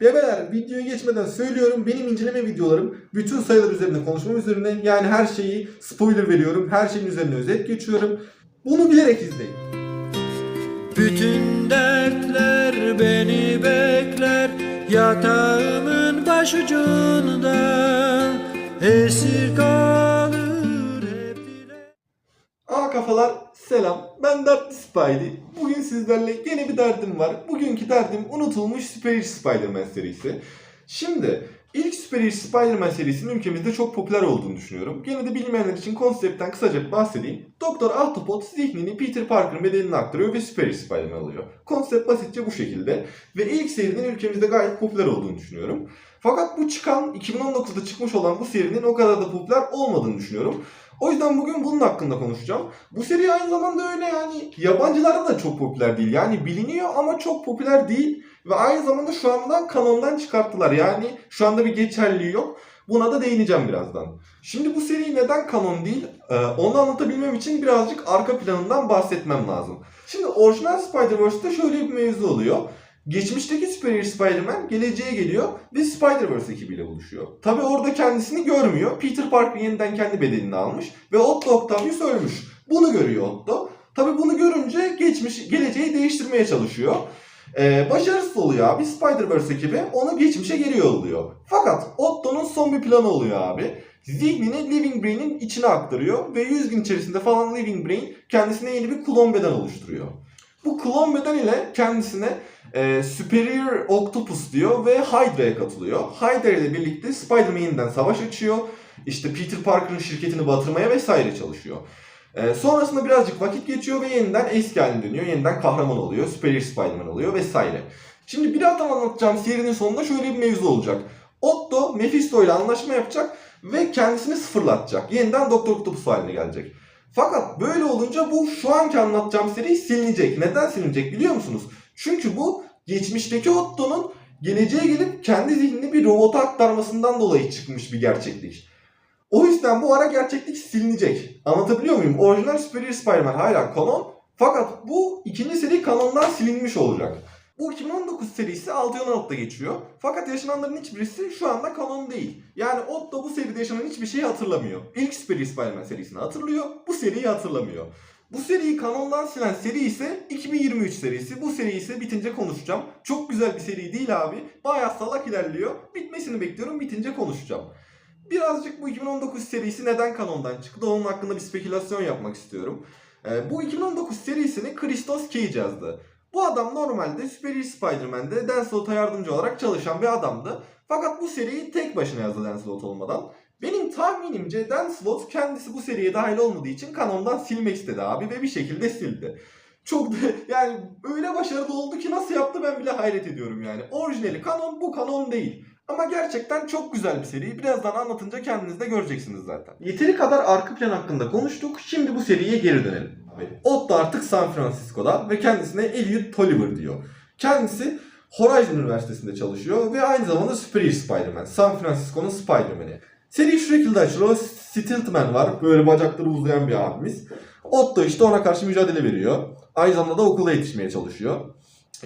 Bebeler videoya geçmeden söylüyorum benim inceleme videolarım bütün sayılar üzerinde konuşmam üzerine yani her şeyi spoiler veriyorum her şeyin üzerine özet geçiyorum. Bunu bilerek izleyin. Bütün dertler beni bekler Yatağımın başucunda Esir kalır hep dile Aa kafalar selam ben Dertli Spidey. Bugün sizlerle yeni bir derdim var. Bugünkü derdim unutulmuş Super Spider-Man serisi. Şimdi ilk Super Spider-Man serisinin ülkemizde çok popüler olduğunu düşünüyorum. Gene de bilmeyenler için konseptten kısaca bahsedeyim. Doktor Ahtapot zihnini Peter Parker'ın bedenine aktarıyor ve Super Spider-Man alıyor. Konsept basitçe bu şekilde. Ve ilk serinin ülkemizde gayet popüler olduğunu düşünüyorum. Fakat bu çıkan 2019'da çıkmış olan bu serinin o kadar da popüler olmadığını düşünüyorum. O yüzden bugün bunun hakkında konuşacağım. Bu seri aynı zamanda öyle yani yabancılarda da çok popüler değil. Yani biliniyor ama çok popüler değil. Ve aynı zamanda şu anda kanondan çıkarttılar. Yani şu anda bir geçerliliği yok. Buna da değineceğim birazdan. Şimdi bu seri neden kanon değil? Ee, onu anlatabilmem için birazcık arka planından bahsetmem lazım. Şimdi orijinal Spider-Verse'de şöyle bir mevzu oluyor. Geçmişteki Superior Spider-Man geleceğe geliyor ve Spider-Verse ekibiyle buluşuyor. Tabi orada kendisini görmüyor. Peter Parker yeniden kendi bedenini almış ve Otto Octavius ölmüş. Bunu görüyor Otto. Tabi bunu görünce geçmiş, geleceği değiştirmeye çalışıyor. Ee, başarısız oluyor abi. Spider-Verse ekibi onu geçmişe geri yolluyor. Fakat Otto'nun son bir planı oluyor abi. Zihnini Living Brain'in içine aktarıyor ve 100 gün içerisinde falan Living Brain kendisine yeni bir klon beden oluşturuyor. Bu klon beden ile kendisine e, Superior Octopus diyor ve Hydra'ya katılıyor. Hydra ile birlikte Spider-Man yeniden savaş açıyor. İşte Peter Parker'ın şirketini batırmaya vesaire çalışıyor. E, sonrasında birazcık vakit geçiyor ve yeniden eski haline dönüyor. Yeniden kahraman oluyor. Superior Spider-Man oluyor vesaire. Şimdi birazdan anlatacağım serinin sonunda şöyle bir mevzu olacak. Otto Mephisto ile anlaşma yapacak ve kendisini sıfırlatacak. Yeniden Doktor Octopus haline gelecek. Fakat böyle olunca bu şu anki anlatacağım seri silinecek. Neden silinecek biliyor musunuz? Çünkü bu geçmişteki Otto'nun geleceğe gelip kendi zihnini bir robota aktarmasından dolayı çıkmış bir gerçeklik. O yüzden bu ara gerçeklik silinecek. Anlatabiliyor muyum? Orijinal Superior Spider-Man hala kanon. Fakat bu ikinci seri kanondan silinmiş olacak. Bu 2019 serisi 6-16'da geçiyor. Fakat yaşananların hiçbirisi şu anda kanon değil. Yani Otto bu seride yaşanan hiçbir şeyi hatırlamıyor. İlk Superior Spider-Man serisini hatırlıyor, bu seriyi hatırlamıyor. Bu seriyi kanondan silen seri ise 2023 serisi. Bu seri ise bitince konuşacağım. Çok güzel bir seri değil abi. Bayağı salak ilerliyor. Bitmesini bekliyorum. Bitince konuşacağım. Birazcık bu 2019 serisi neden kanondan çıktı? Onun hakkında bir spekülasyon yapmak istiyorum. Ee, bu 2019 serisini Christos Cage yazdı. Bu adam normalde Superior Spider-Man'de Dan Slott'a yardımcı olarak çalışan bir adamdı. Fakat bu seriyi tek başına yazdı Dan Slott olmadan. Benim tahminimce Dan Slott kendisi bu seriye dahil olmadığı için kanondan silmek istedi abi ve bir şekilde sildi. Çok da yani öyle başarılı oldu ki nasıl yaptı ben bile hayret ediyorum yani. Orijinali kanon bu kanon değil. Ama gerçekten çok güzel bir seri. Birazdan anlatınca kendiniz de göreceksiniz zaten. Yeteri kadar arka plan hakkında konuştuk. Şimdi bu seriye geri dönelim. Otto artık San Francisco'da ve kendisine Elliot Tolliver diyor. Kendisi Horizon Üniversitesi'nde çalışıyor ve aynı zamanda Superior Spider-Man. San Francisco'nun Spider-Man'i. Seri şu şekilde açılıyor. Stiltman var. Böyle bacakları uzayan bir abimiz. Otto işte ona karşı mücadele veriyor. Aynı zamanda da okula yetişmeye çalışıyor.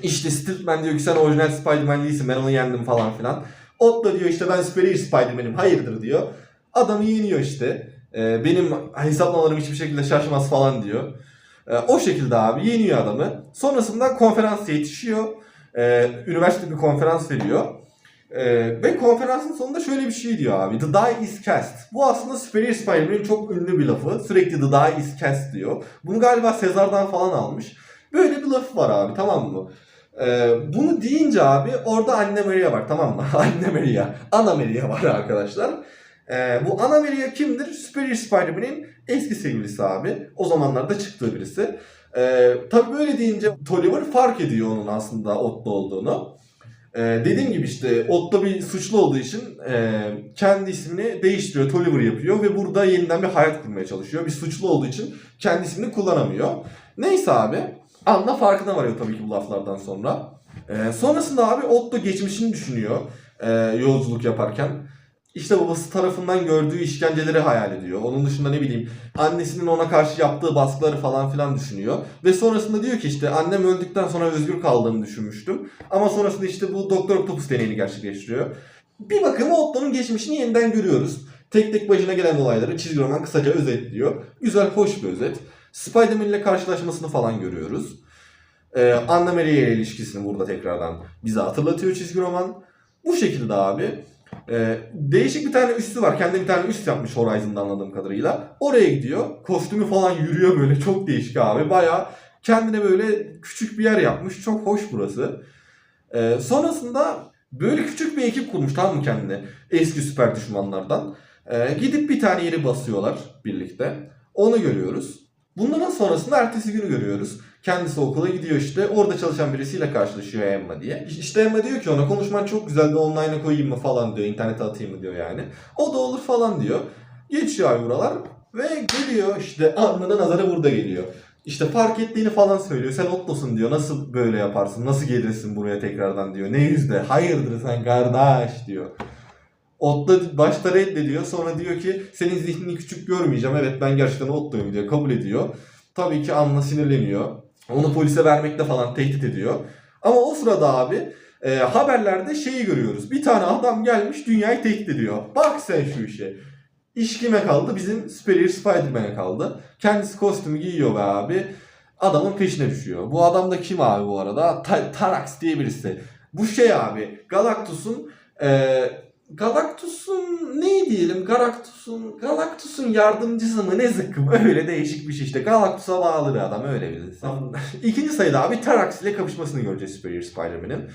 İşte Stiltman diyor ki sen orijinal Spider-Man değilsin ben onu yendim falan filan. Otto diyor işte ben Superior Spider-Man'im hayırdır diyor. Adamı yeniyor işte. Ee, benim hesaplamalarım hiçbir şekilde şaşmaz falan diyor. Ee, o şekilde abi yeniyor adamı. Sonrasında konferans yetişiyor. Ee, üniversite bir konferans veriyor. Ee, ve konferansın sonunda şöyle bir şey diyor abi. The die is cast. Bu aslında Superior Spider-Man'in çok ünlü bir lafı. Sürekli the die is cast diyor. Bunu galiba Sezar'dan falan almış. Böyle bir lafı var abi tamam mı? Ee, bunu deyince abi orada Anne Maria var tamam mı? Anne Maria. Ana Maria var arkadaşlar. Ee, bu Ana Maria kimdir? Superior Spider-Man'in eski sevgilisi abi. O zamanlarda çıktığı birisi. Ee, tabii böyle deyince Tolliver fark ediyor onun aslında Otto olduğunu. Ee, dediğim gibi işte Otto bir suçlu olduğu için e, kendi ismini değiştiriyor, Tolliver yapıyor ve burada yeniden bir hayat kurmaya çalışıyor. Bir suçlu olduğu için kendi ismini kullanamıyor. Neyse abi, Anna farkına varıyor tabii ki bu laflardan sonra. Ee, sonrasında abi Otto geçmişini düşünüyor e, yolculuk yaparken. İşte babası tarafından gördüğü işkenceleri hayal ediyor. Onun dışında ne bileyim annesinin ona karşı yaptığı baskıları falan filan düşünüyor. Ve sonrasında diyor ki işte annem öldükten sonra özgür kaldığımı düşünmüştüm. Ama sonrasında işte bu Doktor Octopus deneyini gerçekleştiriyor. Bir bakıma Otto'nun geçmişini yeniden görüyoruz. Tek tek başına gelen olayları çizgi roman kısaca özetliyor. Güzel, hoş bir özet. Spider-Man ile karşılaşmasını falan görüyoruz. Ee, Anna Maria ilişkisini burada tekrardan bize hatırlatıyor çizgi roman. Bu şekilde abi. Ee, değişik bir tane üstü var. Kendi bir tane üst yapmış Horizon'da anladığım kadarıyla. Oraya gidiyor. Kostümü falan yürüyor böyle. Çok değişik abi. Baya kendine böyle küçük bir yer yapmış. Çok hoş burası. Ee, sonrasında böyle küçük bir ekip kurmuş tamam mı kendine? Eski süper düşmanlardan. Ee, gidip bir tane yeri basıyorlar birlikte. Onu görüyoruz. Bunların sonrasında ertesi günü görüyoruz. Kendisi okula gidiyor işte. Orada çalışan birisiyle karşılaşıyor Emma diye. İşte Emma diyor ki ona konuşman çok güzeldi online'a koyayım mı falan diyor. internete atayım mı diyor yani. O da olur falan diyor. Geçiyor ay buralar ve geliyor işte Anna'nın nazarı burada geliyor. İşte fark ettiğini falan söylüyor. Sen Otto'sun diyor. Nasıl böyle yaparsın? Nasıl gelirsin buraya tekrardan diyor. Ne yüzde? Hayırdır sen kardeş diyor. Otto başta reddediyor. Sonra diyor ki senin zihnini küçük görmeyeceğim. Evet ben gerçekten Otto'yum diyor. Kabul ediyor. Tabii ki Anna sinirleniyor. Onu polise vermekle falan tehdit ediyor. Ama o sırada abi e, haberlerde şeyi görüyoruz. Bir tane adam gelmiş dünyayı tehdit ediyor. Bak sen şu işe. İş kime kaldı? Bizim Superior Spider-Man'e kaldı. Kendisi kostümü giyiyor be abi. Adamın peşine düşüyor. Bu adam da kim abi bu arada? Ta- Tarax diye birisi. Bu şey abi Galactus'un e, Galactus'un ne diyelim Galactus'un Galactus'un yardımcısı mı ne zıkkım öyle değişik bir şey işte Galactus'a bağlı bir adam öyle bir insan. İkinci sayıda abi Tarax ile kapışmasını göreceğiz Superior Spider-Man'in.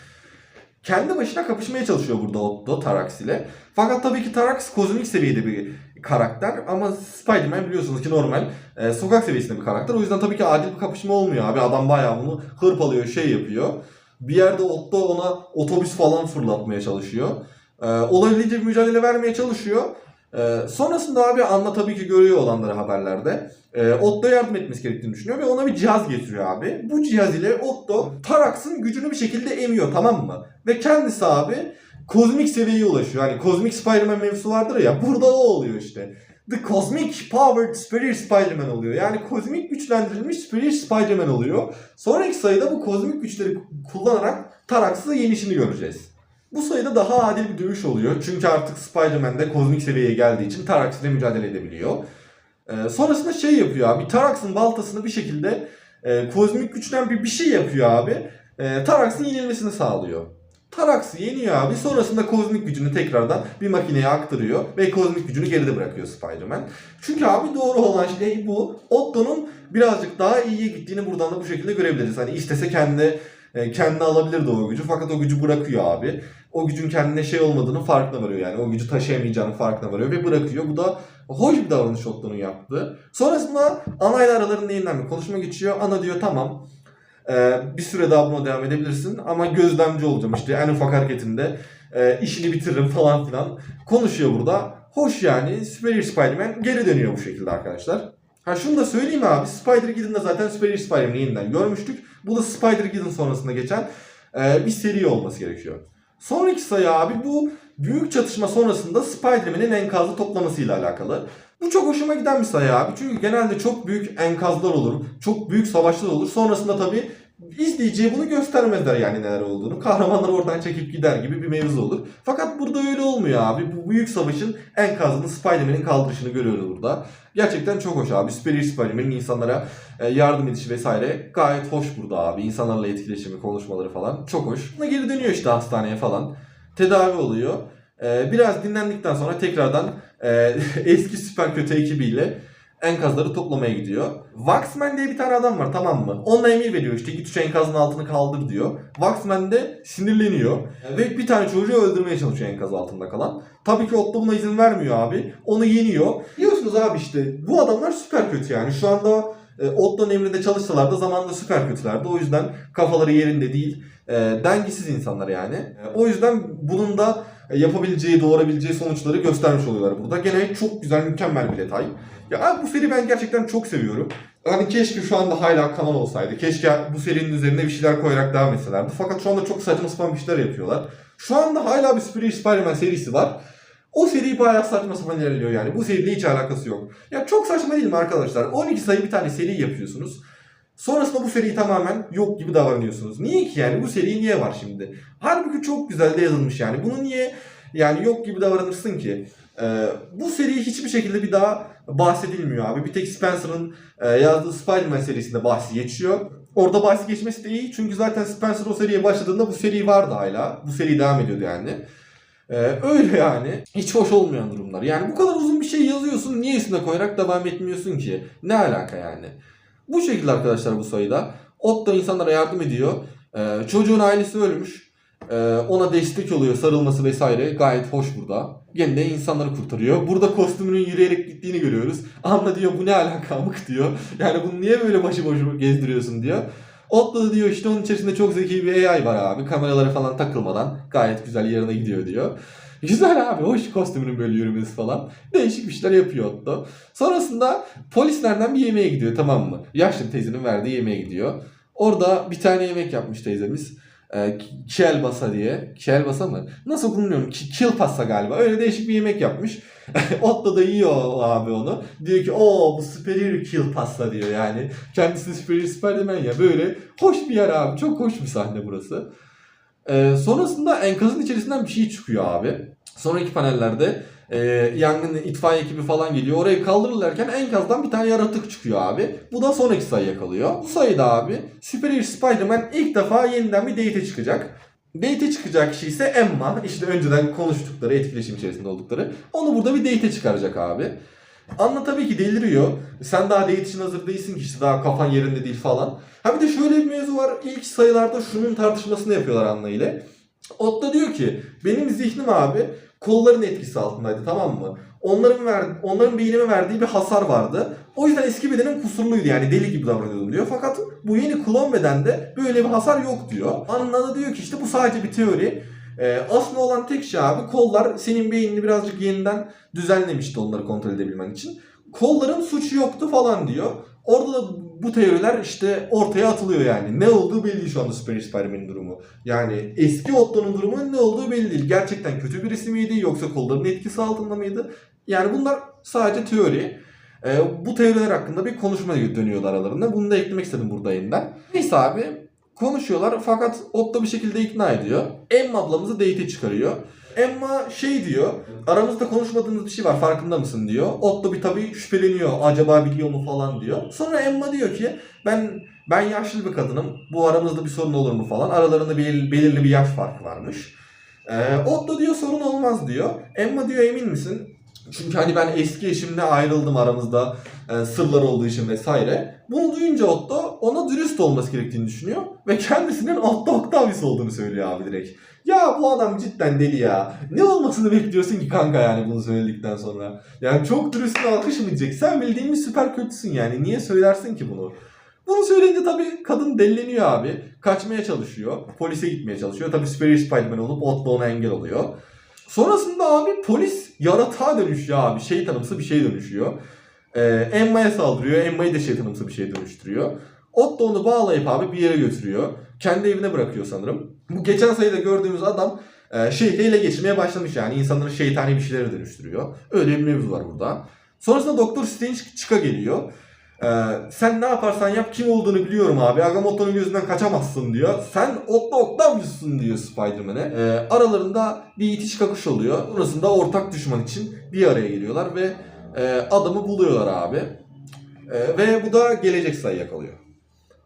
Kendi başına kapışmaya çalışıyor burada Otto Tarax ile. Fakat tabii ki Tarax kozmik seviyede bir karakter ama Spider-Man biliyorsunuz ki normal e, sokak seviyesinde bir karakter. O yüzden tabii ki adil bir kapışma olmuyor abi. Adam bayağı bunu hırpalıyor, şey yapıyor. Bir yerde Otto ona otobüs falan fırlatmaya çalışıyor. E, olabildiğince mücadele vermeye çalışıyor. E, sonrasında abi Anna tabii ki görüyor olanları haberlerde. E, Otto yardım etmesi gerektiğini düşünüyor ve ona bir cihaz getiriyor abi. Bu cihaz ile Otto Tarax'ın gücünü bir şekilde emiyor tamam mı? Ve kendisi abi kozmik seviyeye ulaşıyor. Hani kozmik Spider-Man mevzusu vardır ya burada o oluyor işte. The Cosmic Powered Superior Spider-Man oluyor. Yani kozmik güçlendirilmiş Superior Spider-Man oluyor. Sonraki sayıda bu kozmik güçleri kullanarak Tarax'ı yenişini göreceğiz. Bu sayıda daha adil bir dövüş oluyor. Çünkü artık Spider-Man de kozmik seviyeye geldiği için Tarax ile mücadele edebiliyor. Ee, sonrasında şey yapıyor abi. Tarax'ın baltasını bir şekilde e, kozmik güçten bir bir şey yapıyor abi. E, Tarax'ın yenilmesini sağlıyor. Tarax'ı yeniyor abi. Sonrasında kozmik gücünü tekrardan bir makineye aktarıyor ve kozmik gücünü geride bırakıyor Spider-Man. Çünkü abi doğru olan şey bu. Otto'nun birazcık daha iyiye gittiğini buradan da bu şekilde görebiliriz. Hani istese kendi e, kendine alabilirdi o gücü fakat o gücü bırakıyor abi. O gücün kendine şey olmadığını farkına varıyor yani. O gücü taşıyamayacağını farkına varıyor ve bırakıyor. Bu da hoş bir davranış Otto'nun yaptığı. Sonrasında Ana ile aralarında yeniden bir konuşma geçiyor. Ana diyor tamam ee, bir süre daha buna devam edebilirsin ama gözlemci olacağım işte en ufak hareketinde e, işini bitiririm falan filan. Konuşuyor burada. Hoş yani Superior Spider-Man geri dönüyor bu şekilde arkadaşlar. Ha şunu da söyleyeyim abi Spider-Geddon'da zaten Superior Spider-Man'i yeniden görmüştük. Bu da Spider-Geddon sonrasında geçen e, bir seri olması gerekiyor. Sonraki sayı abi bu büyük çatışma sonrasında Spider-Man'in enkazı toplamasıyla alakalı. Bu çok hoşuma giden bir sayı abi. Çünkü genelde çok büyük enkazlar olur. Çok büyük savaşlar olur. Sonrasında tabii izleyiciye bunu göstermezler yani neler olduğunu. Kahramanlar oradan çekip gider gibi bir mevzu olur. Fakat burada öyle olmuyor abi. Bu büyük savaşın enkazını Spider-Man'in kaldırışını görüyoruz burada. Gerçekten çok hoş abi. Superior Spider-Man'in insanlara e, yardım edişi vesaire gayet hoş burada abi. İnsanlarla etkileşimi, konuşmaları falan çok hoş. Buna geri dönüyor işte hastaneye falan. Tedavi oluyor. E, Biraz dinlendikten sonra tekrardan e, eski süper kötü ekibiyle enkazları toplamaya gidiyor. Waxman diye bir tane adam var tamam mı? Onunla emir veriyor işte git şu enkazın altını kaldır diyor. Waxman de sinirleniyor ve bir tane çocuğu öldürmeye çalışıyor enkaz altında kalan. Tabii ki Otto buna izin vermiyor abi. Onu yeniyor. Biliyorsunuz abi işte bu adamlar süper kötü yani. Şu anda e, Otto'nun emrinde çalışsalar da zamanında süper kötülerdi. O yüzden kafaları yerinde değil. E, dengesiz insanlar yani. E, o yüzden bunun da yapabileceği, doğurabileceği sonuçları göstermiş oluyorlar burada. Gene çok güzel, mükemmel bir detay. Ya bu seri ben gerçekten çok seviyorum. Hani keşke şu anda hala kanal olsaydı. Keşke bu serinin üzerine bir şeyler koyarak devam etselerdi. Fakat şu anda çok saçma sapan bir şeyler yapıyorlar. Şu anda hala bir Superior Spider-Man serisi var. O seri bayağı saçma sapan ilerliyor yani. Bu seriyle hiç alakası yok. Ya çok saçma değil mi arkadaşlar? 12 sayı bir tane seri yapıyorsunuz. Sonrasında bu seriyi tamamen yok gibi davranıyorsunuz. Niye ki yani? Bu seri niye var şimdi? Halbuki çok güzel de yazılmış yani. Bunu niye yani yok gibi davranırsın ki? Ee, bu seri hiçbir şekilde bir daha bahsedilmiyor abi. Bir tek Spencer'ın e, yazdığı Spider-Man serisinde bahsi geçiyor. Orada bahsi geçmesi de iyi çünkü zaten Spencer o seriye başladığında bu seri vardı hala. Bu seri devam ediyordu yani. Ee, öyle yani. Hiç hoş olmayan durumlar. Yani bu kadar uzun bir şey yazıyorsun niye üstüne koyarak devam etmiyorsun ki? Ne alaka yani? Bu şekilde arkadaşlar bu sayıda. Otto insanlara yardım ediyor. Ee, çocuğun ailesi ölmüş. Ee, ona destek oluyor sarılması vesaire. Gayet hoş burada. Gene de insanları kurtarıyor. Burada kostümünün yürüyerek gittiğini görüyoruz. Anla diyor bu ne alaka amık diyor. Yani bunu niye böyle başıboş gezdiriyorsun diyor. Otto da diyor işte onun içerisinde çok zeki bir AI var abi. Kameralara falan takılmadan gayet güzel yerine gidiyor diyor. Güzel abi hoş kostümünün böyle yürümesi falan. Değişik bir şeyler yapıyor Otto. Sonrasında polislerden bir yemeğe gidiyor tamam mı? Yaşlı bir teyzenin verdiği yemeğe gidiyor. Orada bir tane yemek yapmış teyzemiz. E, kielbasa diye. Kielbasa mı? Nasıl. Ki, kilpasa galiba. Öyle değişik bir yemek yapmış. Otto da yiyor abi onu. Diyor ki o bu superior kilpasa diyor yani. Kendisi superior Spiderman ya. Böyle hoş bir yer abi. Çok hoş bir sahne burası. E, sonrasında enkazın içerisinden bir şey çıkıyor abi. Sonraki panellerde e, yangın itfaiye ekibi falan geliyor. Orayı kaldırırlarken enkazdan bir tane yaratık çıkıyor abi. Bu da sonraki sayıya kalıyor. Bu sayıda abi Superior Spider-Man ilk defa yeniden bir date çıkacak. Date çıkacak kişi ise Emma. İşte önceden konuştukları, etkileşim içerisinde oldukları. Onu burada bir date çıkaracak abi. Anna tabii ki deliriyor. Sen daha date için hazır değilsin ki işte daha kafan yerinde değil falan. Ha bir de şöyle bir mevzu var. İlk sayılarda şunun tartışmasını yapıyorlar Anna ile. Otto diyor ki benim zihnim abi kolların etkisi altındaydı tamam mı? Onların ver, onların beynime verdiği bir hasar vardı. O yüzden eski bedenim kusurluydu yani deli gibi davranıyordum diyor. Fakat bu yeni klon bedende böyle bir hasar yok diyor. Anna da diyor ki işte bu sadece bir teori. Ee, aslında olan tek şey abi kollar senin beynini birazcık yeniden düzenlemişti onları kontrol edebilmen için. Kolların suçu yoktu falan diyor. Orada da bu teoriler işte ortaya atılıyor yani. Ne olduğu belli şu anda Super Spider-Man'in durumu. Yani eski Otto'nun durumu ne olduğu belli değil. Gerçekten kötü birisi miydi yoksa kolların etkisi altında mıydı? Yani bunlar sadece teori. Ee, bu teoriler hakkında bir konuşma dönüyordu aralarında. Bunu da eklemek istedim burada yeniden. Neyse abi konuşuyorlar fakat Otto bir şekilde ikna ediyor. Emma ablamızı date'e çıkarıyor. Emma şey diyor, aramızda konuşmadığımız bir şey var farkında mısın diyor. Otto bir tabii şüpheleniyor, acaba biliyor mu falan diyor. Sonra Emma diyor ki ben ben yaşlı bir kadınım, bu aramızda bir sorun olur mu falan. Aralarında bir, belirli bir yaş farkı varmış. Ee, Otto diyor sorun olmaz diyor. Emma diyor emin misin? Çünkü hani ben eski eşimle ayrıldım aramızda e, sırlar olduğu için vesaire. Bunu duyunca Otto ona dürüst olması gerektiğini düşünüyor ve kendisinin Otto Octavius olduğunu söylüyor abi direkt. Ya bu adam cidden deli ya. Ne olmasını bekliyorsun ki kanka yani bunu söyledikten sonra? Yani çok dürüstlüğüne alkış mı diyecek? Sen bildiğin bir süper kötüsün yani. Niye söylersin ki bunu? Bunu söyleyince tabii kadın delleniyor abi. Kaçmaya çalışıyor. Polise gitmeye çalışıyor. Tabii Superior Spider-Man olup Otto ona engel oluyor. Sonrasında abi polis yaratığa dönüşüyor abi. Şeytanımsı bir şey dönüşüyor. Ee, Emma'ya saldırıyor. Emma'yı da şeytanımsı bir şeye dönüştürüyor. Otto onu bağlayıp abi bir yere götürüyor. Kendi evine bırakıyor sanırım. Bu geçen sayıda gördüğümüz adam e, şehri ele geçirmeye başlamış yani. insanları şeytani bir şeylere dönüştürüyor. Öyle bir mevzu var burada. Sonrasında Doktor Strange çıka geliyor. Ee, sen ne yaparsan yap kim olduğunu biliyorum abi. Agamotto'nun gözünden kaçamazsın diyor. Sen Otto Octavius'sun diyor Spider-Man'e. Ee, aralarında bir itiş kakış oluyor. Sonrasında ortak düşman için bir araya geliyorlar ve e, adamı buluyorlar abi. Ee, ve bu da gelecek sayıya kalıyor.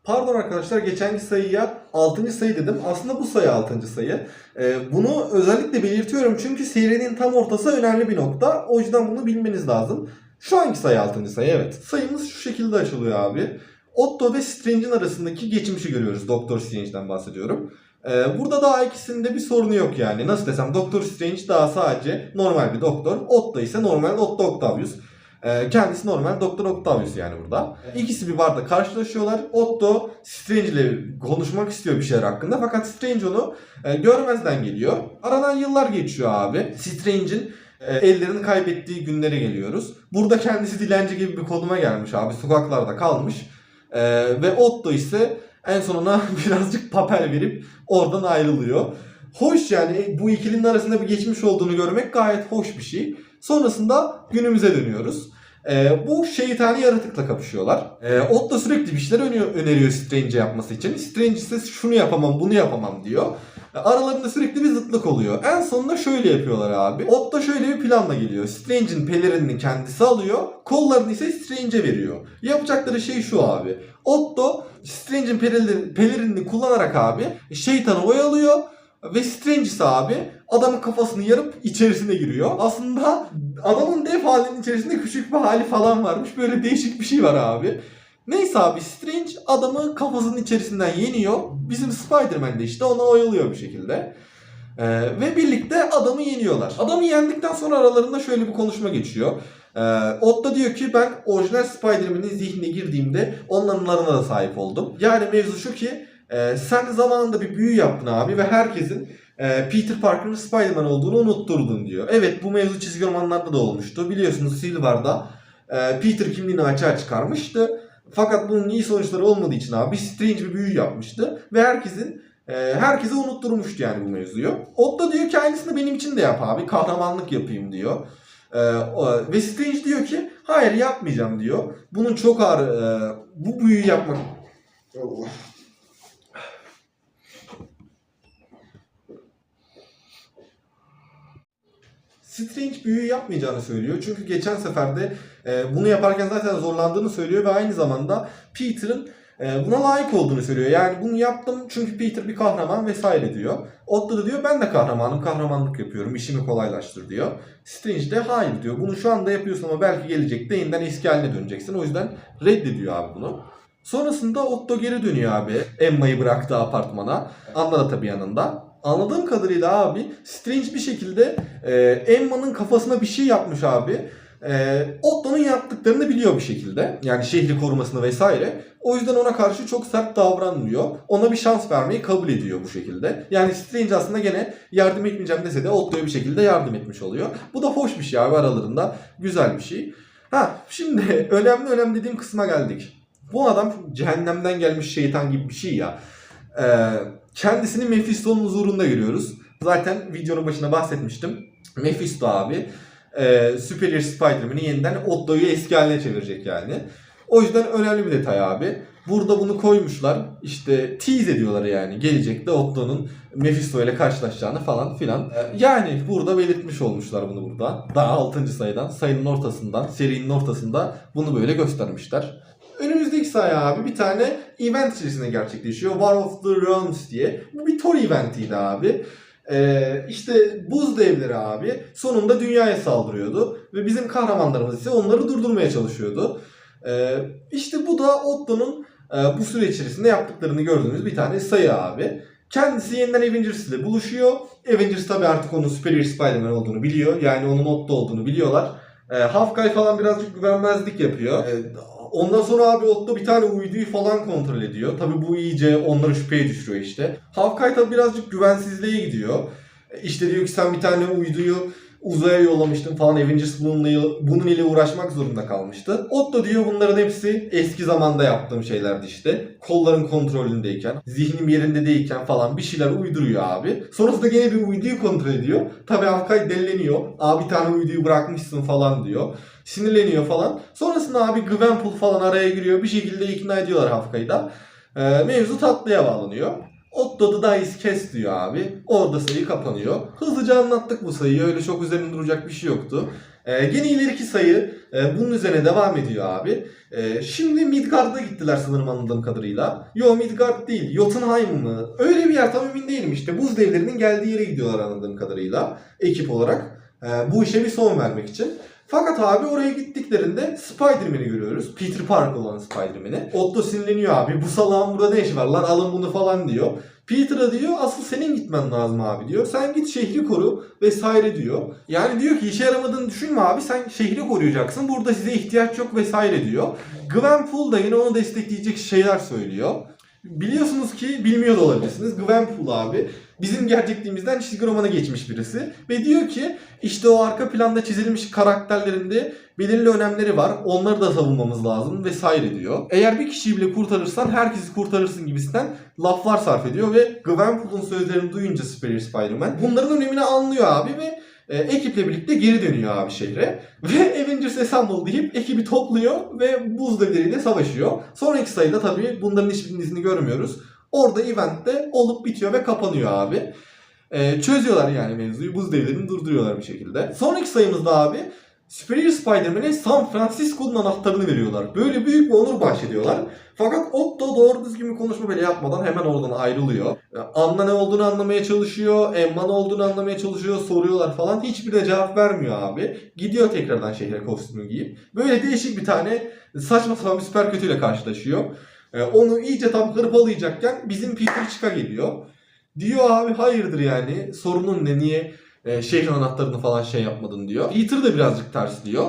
Pardon arkadaşlar geçenki sayıya 6. sayı dedim. Aslında bu sayı 6. sayı. Ee, bunu özellikle belirtiyorum çünkü serinin tam ortası önemli bir nokta. O yüzden bunu bilmeniz lazım. Şu anki sayı 6. sayı evet. Sayımız şu şekilde açılıyor abi. Otto ve Strange'in arasındaki geçmişi görüyoruz. Doktor Strange'den bahsediyorum. Ee, burada daha ikisinde bir sorunu yok yani. Nasıl desem Doktor Strange daha sadece normal bir doktor. Otto ise normal Otto Octavius. Ee, kendisi normal Doktor Octavius yani burada. İkisi bir barda karşılaşıyorlar. Otto Strange ile konuşmak istiyor bir şeyler hakkında. Fakat Strange onu e, görmezden geliyor. Aradan yıllar geçiyor abi. Strange'in e, ellerini kaybettiği günlere geliyoruz. Burada kendisi dilenci gibi bir konuma gelmiş abi. Sokaklarda kalmış. E, ve Otto ise en sonuna birazcık papel verip oradan ayrılıyor. Hoş yani bu ikilinin arasında bir geçmiş olduğunu görmek gayet hoş bir şey. Sonrasında günümüze dönüyoruz. Ee, bu şeytani yaratıkla kapışıyorlar. Ee, Otto sürekli bir şeyler öneriyor, Strange'e yapması için. Strange ise şunu yapamam bunu yapamam diyor. Ee, Aralarında sürekli bir zıtlık oluyor. En sonunda şöyle yapıyorlar abi. Otto şöyle bir planla geliyor. Strange'in pelerinini kendisi alıyor. Kollarını ise Strange'e veriyor. Yapacakları şey şu abi. Otto Strange'in pelerin- pelerinini kullanarak abi şeytanı oyalıyor. Ve Strange ise abi adamın kafasını yarıp içerisine giriyor. Aslında adamın dev halinin içerisinde küçük bir hali falan varmış. Böyle değişik bir şey var abi. Neyse abi Strange adamı kafasının içerisinden yeniyor. Bizim Spider-Man de işte ona oyalıyor bir şekilde. Ee, ve birlikte adamı yeniyorlar. Adamı yendikten sonra aralarında şöyle bir konuşma geçiyor. Ee, Otto diyor ki ben orijinal Spider-Man'in zihnine girdiğimde onlarınlarına da sahip oldum. Yani mevzu şu ki e, sen zamanında bir büyü yaptın abi ve herkesin e, Peter Parker'ın Spider-Man olduğunu unutturdun diyor. Evet bu mevzu çizgi romanlarda da olmuştu. Biliyorsunuz Silver'da e, Peter kimliğini açığa çıkarmıştı. Fakat bunun iyi sonuçları olmadığı için abi Strange bir büyü yapmıştı ve herkesin e, herkese unutturmuştu yani bu mevzuyu. Otto diyor ki aynısını benim için de yap abi. Kahramanlık yapayım diyor. E, ve Strange diyor ki hayır yapmayacağım diyor. Bunun çok ağır e, bu büyüyü yapmak. Strange büyü yapmayacağını söylüyor. Çünkü geçen seferde e, bunu yaparken zaten zorlandığını söylüyor ve aynı zamanda Peter'ın e, buna layık olduğunu söylüyor. Yani bunu yaptım çünkü Peter bir kahraman vesaire diyor. Otto da diyor ben de kahramanım, kahramanlık yapıyorum, işimi kolaylaştır diyor. Strange de hayır diyor. Bunu şu anda yapıyorsun ama belki gelecekte yeniden eski haline döneceksin. O yüzden reddediyor abi bunu. Sonrasında Otto geri dönüyor abi Emma'yı bıraktığı apartmana. Anna da tabii yanında. Anladığım kadarıyla abi Strange bir şekilde e, Emma'nın kafasına bir şey yapmış abi. E, Otto'nun yaptıklarını biliyor bir şekilde. Yani şehri korumasını vesaire. O yüzden ona karşı çok sert davranmıyor. Ona bir şans vermeyi kabul ediyor bu şekilde. Yani Strange aslında gene yardım etmeyeceğim dese de Otto'ya bir şekilde yardım etmiş oluyor. Bu da hoş bir şey abi aralarında. Güzel bir şey. Ha şimdi önemli önemli dediğim kısma geldik. Bu adam cehennemden gelmiş şeytan gibi bir şey ya. Ee, kendisini Mephisto'nun huzurunda görüyoruz. Zaten videonun başında bahsetmiştim. Mephisto abi e, Superior Spider-Man'i yeniden Otto'yu eski haline çevirecek yani. O yüzden önemli bir detay abi. Burada bunu koymuşlar. İşte tease ediyorlar yani. Gelecekte Otto'nun Mephisto ile karşılaşacağını falan filan. Yani burada belirtmiş olmuşlar bunu burada. Daha 6. sayıdan, sayının ortasından, serinin ortasında bunu böyle göstermişler. Önümüzdeki sayı abi bir tane event içerisinde gerçekleşiyor. War of the Realms diye. Bu bir Thor eventiydi abi. Ee, işte buz devleri abi sonunda dünyaya saldırıyordu. Ve bizim kahramanlarımız ise onları durdurmaya çalışıyordu. Ee, işte bu da Otto'nun e, bu süre içerisinde yaptıklarını gördüğümüz bir tane sayı abi. Kendisi yeniden Avengers ile buluşuyor. Avengers tabi artık onun Superior Spider-Man olduğunu biliyor. Yani onun Otto olduğunu biliyorlar. E, Hawkeye falan birazcık güvenmezlik yapıyor. E, ondan sonra abi Otto bir tane uyduyu falan kontrol ediyor. Tabi bu iyice onları şüpheye düşürüyor işte. Hawkeye tabi birazcık güvensizliğe gidiyor. E, İşte diyor ki sen bir tane uyduyu uzaya yollamıştın falan Avengers bununla, bunun ile uğraşmak zorunda kalmıştı. Otto diyor bunların hepsi eski zamanda yaptığım şeylerdi işte. Kolların kontrolündeyken, zihnim yerinde değilken falan bir şeyler uyduruyor abi. Sonrasında gene bir uyduyu kontrol ediyor. Tabi Hawkeye delileniyor. Abi tane uyduyu bırakmışsın falan diyor. Sinirleniyor falan. Sonrasında abi Gwenpool falan araya giriyor. Bir şekilde ikna ediyorlar Hawkeye'yi da. Ee, mevzu tatlıya bağlanıyor. Otto da Dice kes diyor abi. Orada sayı kapanıyor. Hızlıca anlattık bu sayıyı. Öyle çok üzerinde duracak bir şey yoktu. Ee, gene ileriki sayı e, bunun üzerine devam ediyor abi. Ee, şimdi Midgard'a gittiler sanırım anladığım kadarıyla. Yo Midgard değil. Jotunheim mı? Öyle bir yer tam emin değilim işte. Buz devlerinin geldiği yere gidiyorlar anladığım kadarıyla. Ekip olarak. Ee, bu işe bir son vermek için. Fakat abi oraya gittiklerinde Spider-Man'i görüyoruz. Peter Parker olan Spider-Man'i. Otto sinirleniyor abi. Bu salağın burada ne işi var lan alın bunu falan diyor. Peter'a diyor asıl senin gitmen lazım abi diyor. Sen git şehri koru vesaire diyor. Yani diyor ki işe yaramadığını düşünme abi sen şehri koruyacaksın. Burada size ihtiyaç yok vesaire diyor. Gwenpool da yine onu destekleyecek şeyler söylüyor. Biliyorsunuz ki bilmiyor da olabilirsiniz. Gwenpool abi bizim gerçekliğimizden çizgi romana geçmiş birisi. Ve diyor ki işte o arka planda çizilmiş karakterlerinde belirli önemleri var. Onları da savunmamız lazım vesaire diyor. Eğer bir kişiyi bile kurtarırsan herkesi kurtarırsın gibisinden laflar sarf ediyor ve Gwenpool'un sözlerini duyunca Spider-Man bunların önemini anlıyor abi ve e, ekiple birlikte geri dönüyor abi şehre. Ve Avengers Assemble deyip ekibi topluyor ve buz devleriyle savaşıyor. Sonraki sayıda tabii bunların hiçbirinin izini görmüyoruz. Orada eventte olup bitiyor ve kapanıyor abi. E, çözüyorlar yani mevzuyu. Buz devlerini durduruyorlar bir şekilde. Sonraki sayımızda abi Superior Spider-Man'e San Francisco'nun anahtarını veriyorlar. Böyle büyük bir onur bahşediyorlar. Fakat Otto doğru düzgün bir konuşma bile yapmadan hemen oradan ayrılıyor. Anna ne olduğunu anlamaya çalışıyor, Emma ne olduğunu anlamaya çalışıyor, soruyorlar falan. Hiçbir de cevap vermiyor abi. Gidiyor tekrardan şehre kostümü giyip. Böyle değişik bir tane saçma sapan bir süper kötüyle karşılaşıyor. E, Onu iyice tam hırpalayacakken bizim Peter çıka geliyor. Diyor abi hayırdır yani sorunun ne niye e, şehrin anahtarını falan şey yapmadın diyor. Peter de birazcık ters diyor.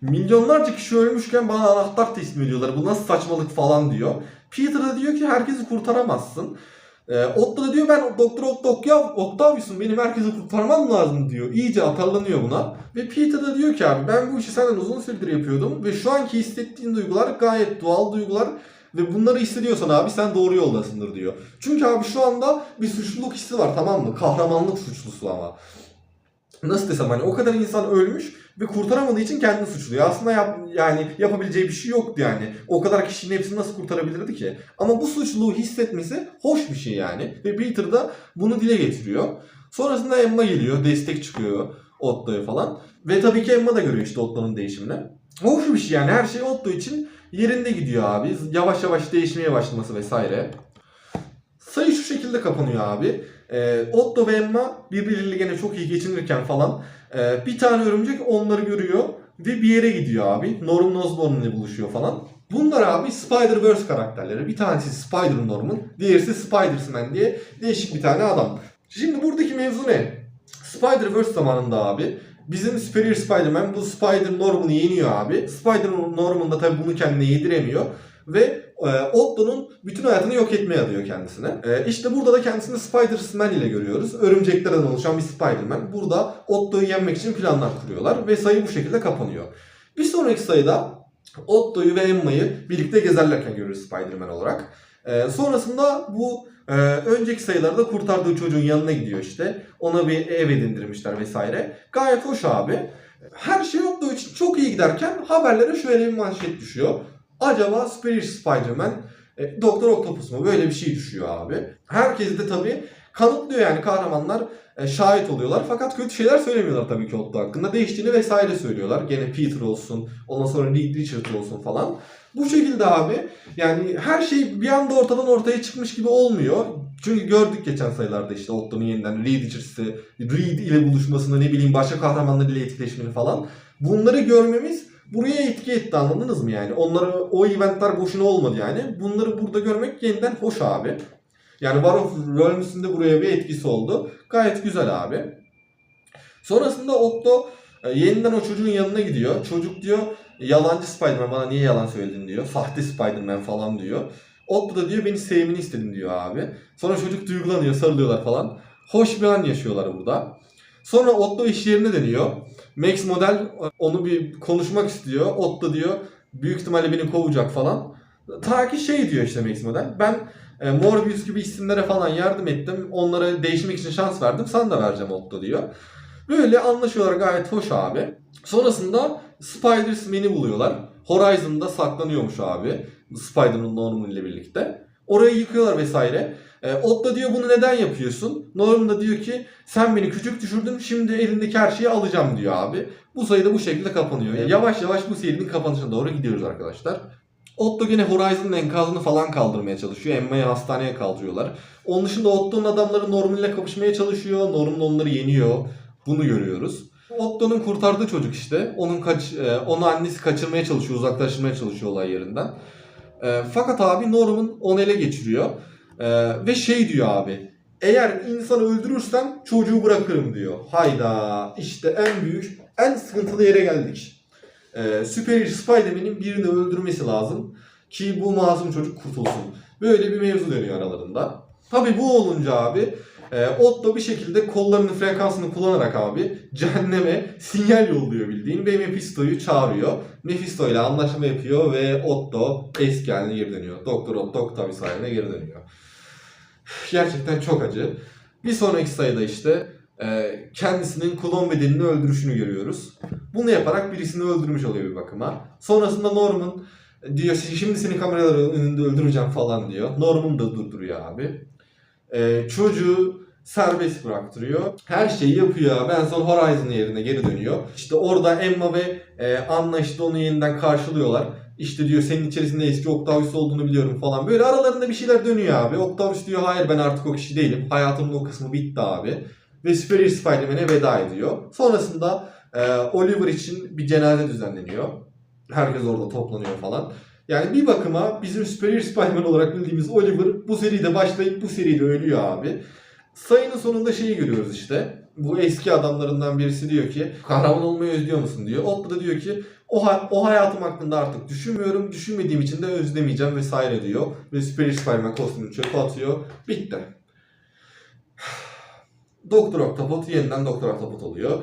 Milyonlarca kişi ölmüşken bana anahtar teslim ediyorlar. Bu nasıl saçmalık falan diyor. Peter da diyor ki herkesi kurtaramazsın. E, Otto da diyor ben Doktor Octavia- Octavius'um benim herkesi kurtarmam lazım diyor. İyice atarlanıyor buna. Ve Peter da diyor ki abi ben bu işi senden uzun süredir yapıyordum. Ve şu anki hissettiğin duygular gayet doğal duygular. Ve bunları hissediyorsan abi sen doğru yoldasındır diyor. Çünkü abi şu anda bir suçluluk hissi var tamam mı? Kahramanlık suçlusu ama. Nasıl desem hani o kadar insan ölmüş ve kurtaramadığı için kendini suçluyor. Aslında yap, yani yapabileceği bir şey yoktu yani. O kadar kişinin hepsini nasıl kurtarabilirdi ki? Ama bu suçluluğu hissetmesi hoş bir şey yani. Ve Peter da bunu dile getiriyor. Sonrasında Emma geliyor, destek çıkıyor Otto'ya falan. Ve tabii ki Emma da görüyor işte Otto'nun değişimini. Hoş bir şey yani her şey Otto için yerinde gidiyor abi. Yavaş yavaş değişmeye başlaması vesaire. Sayı şu şekilde kapanıyor abi. Ee, Otto ve Emma birbiriyle gene çok iyi geçinirken falan e, bir tane örümcek onları görüyor ve bir yere gidiyor abi. Norman Osborn ile buluşuyor falan. Bunlar abi Spider-Verse karakterleri. Bir tanesi Spider-Norman, diğerisi Spider-Man diye değişik bir tane adam. Şimdi buradaki mevzu ne? Spider-Verse zamanında abi bizim Superior Spider-Man bu Spider-Norman'ı yeniyor abi. Spider-Norman da tabii bunu kendine yediremiyor. Ve e, Otto'nun bütün hayatını yok etmeye adıyor kendisine. E, işte burada da kendisini Spider-Man ile görüyoruz. Örümceklerden oluşan bir Spider-Man. Burada Otto'yu yenmek için planlar kuruyorlar ve sayı bu şekilde kapanıyor. Bir sonraki sayıda Otto'yu ve Emma'yı birlikte gezerlerken görürüz Spider-Man olarak. E, sonrasında bu e, önceki sayılarda kurtardığı çocuğun yanına gidiyor işte. Ona bir ev edindirmişler vesaire. Gayet hoş abi. Her şey Otto için çok iyi giderken haberlere şöyle bir manşet düşüyor. Acaba Superior Spider-Man e, Doktor Octopus mu? Böyle bir şey düşüyor abi. Herkes de tabii kanıtlıyor yani kahramanlar e, şahit oluyorlar. Fakat kötü şeyler söylemiyorlar tabii ki Otto hakkında. Değiştiğini vesaire söylüyorlar. Gene Peter olsun, ondan sonra Reed Richards olsun falan. Bu şekilde abi yani her şey bir anda ortadan ortaya çıkmış gibi olmuyor. Çünkü gördük geçen sayılarda işte Otto'nun yeniden Reed Richards'ı, Reed ile buluşmasını ne bileyim başka kahramanlar ile etkileşmeni falan. Bunları görmemiz buraya etki etti anladınız mı yani? Onları o eventler boşuna olmadı yani. Bunları burada görmek yeniden hoş abi. Yani War of Realms'ın da buraya bir etkisi oldu. Gayet güzel abi. Sonrasında Otto e, yeniden o çocuğun yanına gidiyor. Çocuk diyor yalancı Spider-Man bana niye yalan söyledin diyor. Sahte Spider-Man falan diyor. Otto da diyor beni sevmeni istedim diyor abi. Sonra çocuk duygulanıyor sarılıyorlar falan. Hoş bir an yaşıyorlar burada. Sonra Otto iş yerine deniyor. Max Model onu bir konuşmak istiyor. Otto diyor büyük ihtimalle beni kovacak falan. Ta ki şey diyor işte Max Model. Ben e, Morbius gibi isimlere falan yardım ettim. Onlara değişmek için şans verdim. Sana da vereceğim Otto diyor. Böyle anlaşıyorlar gayet hoş abi. Sonrasında Spider-Man'i buluyorlar. Horizon'da saklanıyormuş abi. Spider-Man Norman ile birlikte. Orayı yıkıyorlar vesaire. E, Otto diyor bunu neden yapıyorsun? Norman da diyor ki sen beni küçük düşürdün şimdi elindeki her şeyi alacağım diyor abi. Bu sayı da bu şekilde kapanıyor. Yani yavaş yavaş bu serinin kapanışına doğru gidiyoruz arkadaşlar. Otto yine Horizon'ın enkazını falan kaldırmaya çalışıyor. Emma'yı hastaneye kaldırıyorlar. Onun dışında Otto'nun adamları Norman ile kapışmaya çalışıyor. Norman onları yeniyor. Bunu görüyoruz. Otto'nun kurtardığı çocuk işte. Onun kaç, e, onu annesi kaçırmaya çalışıyor, uzaklaştırmaya çalışıyor olay yerinden. E, fakat abi Norman onu ele geçiriyor. E, ve şey diyor abi. Eğer insanı öldürürsen çocuğu bırakırım diyor. Hayda işte en büyük, en sıkıntılı yere geldik. E, Superior Spider-Man'in birini öldürmesi lazım. Ki bu masum çocuk kurtulsun. Böyle bir mevzu dönüyor aralarında. Tabi bu olunca abi e, Otto bir şekilde kollarının frekansını kullanarak abi cehenneme sinyal yolluyor bildiğin ve Mephisto'yu çağırıyor. Mephisto ile anlaşma yapıyor ve Otto eski haline geri dönüyor. Doktor Otto Octavius haline geri dönüyor. Gerçekten çok acı. Bir sonraki sayıda işte e, kendisinin klon bedenini öldürüşünü görüyoruz. Bunu yaparak birisini öldürmüş oluyor bir bakıma. Sonrasında Norman diyor şimdi seni kameralar önünde öldüreceğim falan diyor. Norman da durduruyor abi. E, çocuğu serbest bıraktırıyor. Her şeyi yapıyor abi. En son Horizon yerine geri dönüyor. İşte orada Emma ve e, Anna işte onu yeniden karşılıyorlar. İşte diyor senin içerisinde eski Octavius olduğunu biliyorum falan. Böyle aralarında bir şeyler dönüyor abi. Octavius diyor hayır ben artık o kişi değilim. Hayatımın o kısmı bitti abi. Ve Superior Spider-Man'e veda ediyor. Sonrasında e, Oliver için bir cenaze düzenleniyor. Herkes orada toplanıyor falan. Yani bir bakıma bizim Superior Spider-Man olarak bildiğimiz Oliver bu seride başlayıp bu seride ölüyor abi. Sayının sonunda şeyi görüyoruz işte. Bu eski adamlarından birisi diyor ki kahraman olmayı özlüyor musun diyor. Otto da diyor ki o, ha- o hayatım hakkında artık düşünmüyorum. Düşünmediğim için de özlemeyeceğim vesaire diyor. Ve Superior Spider-Man kostümünü çöpe atıyor. Bitti. Doktor Octopus yeniden Doktor Octopus oluyor.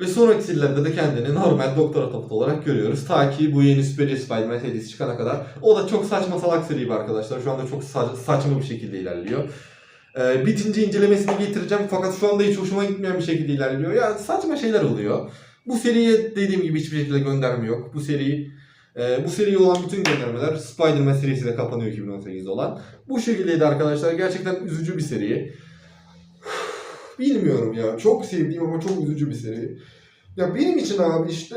Ve sonraki serilerde de kendini normal Doktor Octopus olarak görüyoruz. Ta ki bu yeni Superior Spider-Man serisi çıkana kadar. O da çok saçma salak seri bir arkadaşlar. Şu anda çok sa- saçma bir şekilde ilerliyor. Ee, bitince incelemesini getireceğim fakat şu anda hiç hoşuma gitmeyen bir şekilde ilerliyor. Yani saçma şeyler oluyor. Bu seriye dediğim gibi hiçbir şekilde gönderme yok. Bu seri e, bu seriye olan bütün göndermeler Spider-Man serisiyle kapanıyor 2018'de olan. Bu şekildeydi arkadaşlar. Gerçekten üzücü bir seri. Bilmiyorum ya. Çok sevdiğim ama çok üzücü bir seri. Ya benim için abi işte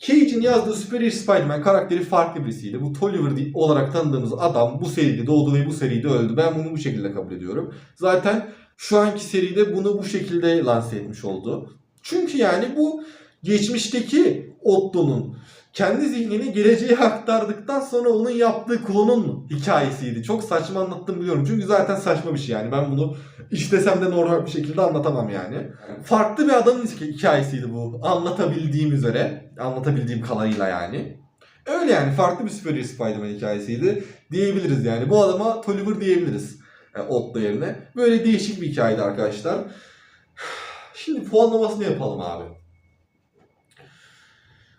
Cage'in yazdığı Superior Spider-Man karakteri farklı birisiydi. Bu Tolliver olarak tanıdığımız adam bu seride doğdu ve bu seride öldü. Ben bunu bu şekilde kabul ediyorum. Zaten şu anki seride bunu bu şekilde lanse etmiş oldu. Çünkü yani bu geçmişteki Otto'nun kendi zihnini geleceğe aktardıktan sonra onun yaptığı klonun hikayesiydi. Çok saçma anlattım biliyorum. Çünkü zaten saçma bir şey yani. Ben bunu istesem de normal bir şekilde anlatamam yani. Farklı bir adamın hikayesiydi bu. Anlatabildiğim üzere. Anlatabildiğim kadarıyla yani. Öyle yani farklı bir Superior Spider-Man hikayesiydi diyebiliriz yani. Bu adama Tolliver diyebiliriz. Yani Otto yerine. Böyle değişik bir hikayeydi arkadaşlar. Şimdi puanlamasını yapalım abi.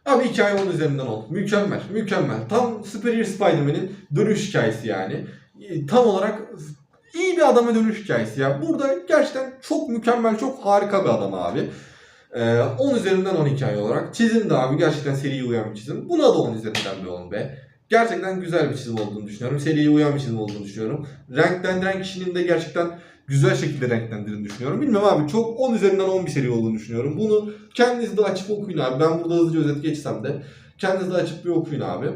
Abi hikaye 10 üzerinden 10. Mükemmel, mükemmel. Tam Superior Spider-Man'in dönüş hikayesi yani. E, Tam olarak iyi bir adama dönüş hikayesi ya. Burada gerçekten çok mükemmel, çok harika bir adam abi. Ee, 10 üzerinden 10 hikaye olarak. Çizim de abi gerçekten seriye uyan bir çizim. Buna da 10 üzerinden bir 10 be. Gerçekten güzel bir çizim olduğunu düşünüyorum. Seriye uyan bir çizim olduğunu düşünüyorum. Renklendiren kişinin de gerçekten güzel şekilde renklendirdiğini düşünüyorum. Bilmem abi çok 10 üzerinden 10 bir seri olduğunu düşünüyorum. Bunu kendiniz de açıp okuyun abi. Ben burada hızlıca özet geçsem de kendiniz de açıp bir okuyun abi.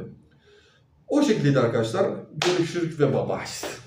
O şekildeydi arkadaşlar. Görüşürüz ve bye bye.